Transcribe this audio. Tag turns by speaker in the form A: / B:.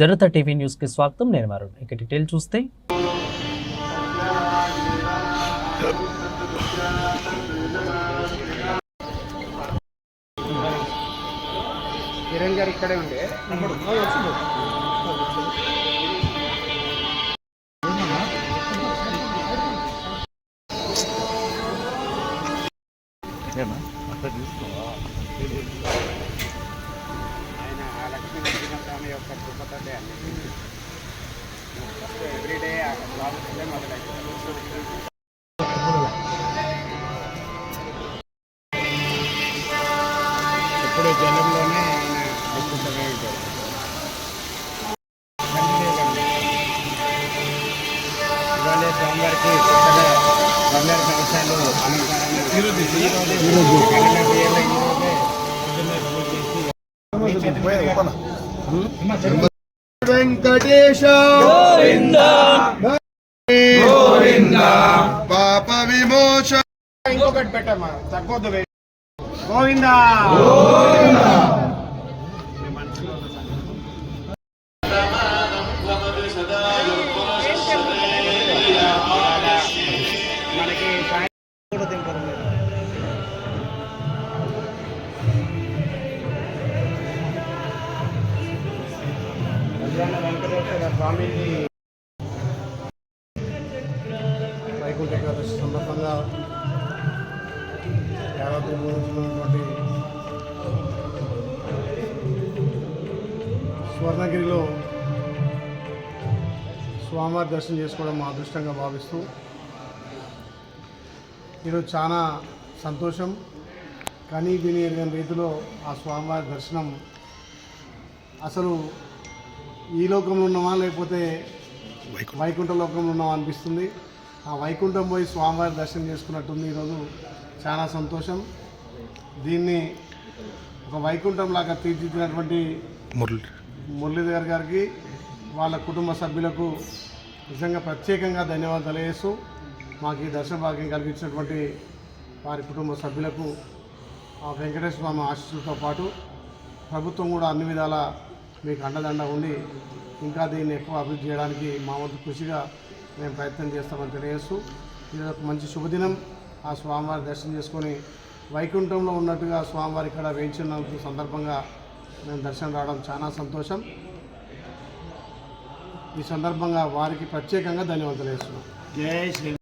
A: Janata TV న్యూస్కి స్వాగతం. నేను వరుణ్ ఇక డీటెయిల్ చూస్తే.
B: కిరణ్ గారు ఇక్కడే ఉండే. నరసింహస్వామి యొక్క కృపతోటే అన్ని ఎవ్రీడే బాగుంటుందే మొదలైంది ఎప్పుడు జనంలోనే ఆయన ఎక్కుతూనే ఉంటాడు ఇవాళ స్వామివారికి కొత్తగా బంగారు కలశాలు అలంకారాలు ఈరోజు ఈరోజు ఈరోజు బియ్యంలో ఈరోజే పొద్దున్నే పూజ చేసి
C: వెంకటేశ గోవింద. పాప విమోచ
B: ఇంకొకటి పెట్టమ్మా తగ్గొద్దు. గోవిందా. కళ్యాణ వెంకటేశ్వర స్వామికి వైకుంఠ ఏకాదశి సందర్భంగా యావత్తు ఉన్నటువంటి స్వర్ణగిరిలో స్వామివారి దర్శనం చేసుకోవడం మా అదృష్టంగా భావిస్తూ ఈరోజు చాలా సంతోషం. కానీ విని రీతిలో ఆ స్వామివారి దర్శనం అసలు ఈ లోకంలో ఉన్నామా లేకపోతే వైకుంఠ లోకంలో ఉన్నామా అనిపిస్తుంది. ఆ వైకుంఠం పోయి స్వామివారి దర్శనం చేసుకున్నట్టుంది ఈరోజు. చాలా సంతోషం. దీన్ని ఒక వైకుంఠం లాగా తీర్చిదిద్దినటువంటి మురళీధర్ గారికి వాళ్ళ కుటుంబ సభ్యులకు నిజంగా ప్రత్యేకంగా ధన్యవాదాలు తెలియజేస్తూ మాకు ఈ దర్శన భాగ్యం కలిగించినటువంటి వారి కుటుంబ సభ్యులకు ఆ వెంకటేశ్వర స్వామి ఆశీస్సులతో పాటు ప్రభుత్వం కూడా అన్ని విధాల మీకు అండదండ ఉండి ఇంకా దీన్ని ఎక్కువ అభివృద్ధి చేయడానికి మా వంతు కృషిగా మేము ప్రయత్నం చేస్తామని తెలియజేస్తూ ఇది ఒక మంచి శుభదినం. ఆ స్వామివారి దర్శనం చేసుకొని వైకుంఠంలో ఉన్నట్టుగా స్వామివారి ఇక్కడ వేయించిన సందర్భంగా మేము దర్శనం రావడం చాలా సంతోషం. ఈ సందర్భంగా వారికి ప్రత్యేకంగా ధన్యవాదాలు వేస్తున్నాం జై శ్రీ